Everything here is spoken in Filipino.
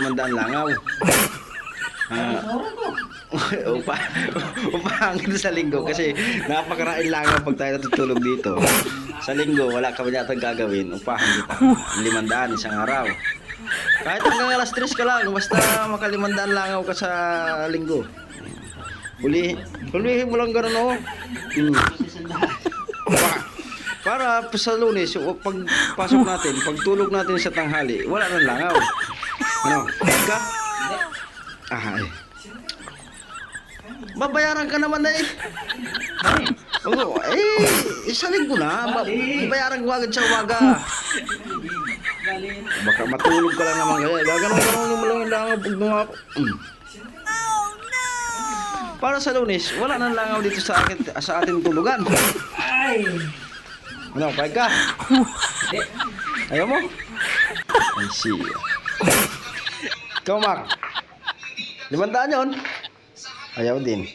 limandaan langaw. Ah, upa, upahan kita sa linggo kasi napakarain langaw pag tayo natutulog dito. Sa linggo, wala ka ba yata gagawin, upahan kita. Limandaan, isang araw. Kahit hanggang alas 3 ka lang, basta makalimandaan langaw ka sa linggo. Uli, ulihin mo lang ganun oh. Hmm. Para, sa lunes, pag pasok natin, pag tulog natin sa tanghali, wala nang langaw. Ano? Ka? Ah, ay. Babayaran ka naman na eh. Oo, eh, isalig ko na. Ba- bayaran ko agad sa umaga. Baka matulog ka lang naman kaya. Gaganon-ganon mo lang yung langaw pag mga... Mm. Para sa lunes, wala nang langaw dito sa akin sa ating tulugan. Ay! Ano, pag ka? Ayaw mo? I see. Ikaw, Mark. Limandaan yun? Ayaw din.